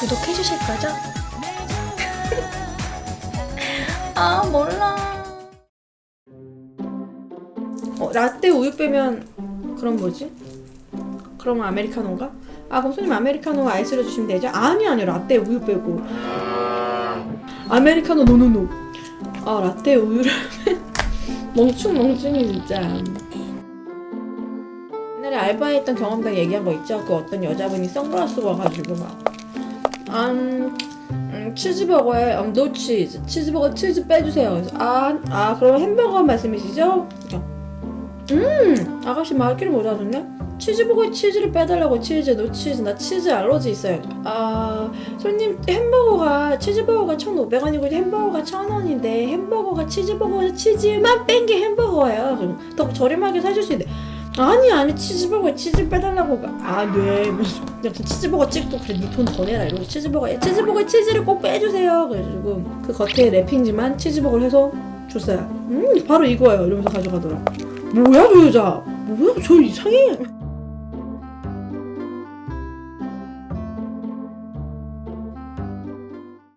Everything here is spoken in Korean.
구독해 주실 거죠? 아 몰라. 어 라떼 우유 빼면 그럼 뭐지? 그러면 아메리카노인가? 아 그럼 손님 아메리카노 아이스로 주시면 되죠? 아니 아니 라떼 우유 빼고 아메리카노 노노노. 아 라떼 우유를 멍충 멍충이 진짜. 옛날에 알바했던 경험담 얘기한 거 있죠? 그 어떤 여자분이 선글라스 와가지고 막 음, 음, 치즈버거에 음, 노 치즈 치즈버거 치즈 빼주세요. 아, 아 그럼 햄버거 말씀이시죠? 음 아가씨 말귀를 못 알아듣네? 치즈버거에 치즈를 빼달라고 치즈 노 치즈 나 치즈 알러지 있어요. 아 손님 햄버거가 치즈버거가 1,500원이고 햄버거가 1,000원인데 햄버거가 치즈버거에서 치즈만 뺀 게 햄버거예요. 그럼 더 저렴하게 사줄 수 있는데 아니 아니 치즈버거에 치즈 빼달라고 아네. 그냥 치즈버거 찍고 그래 니 돈 더 내라 이러고 치즈버거에 치즈버거에 치즈를 꼭 빼주세요. 그래가지고 그 겉에 랩핑지만 치즈버거를 해서 줬어요. 음 바로 이거예요. 이러면서 가져가더라. 뭐야 저 여자? 뭐야 저 이상해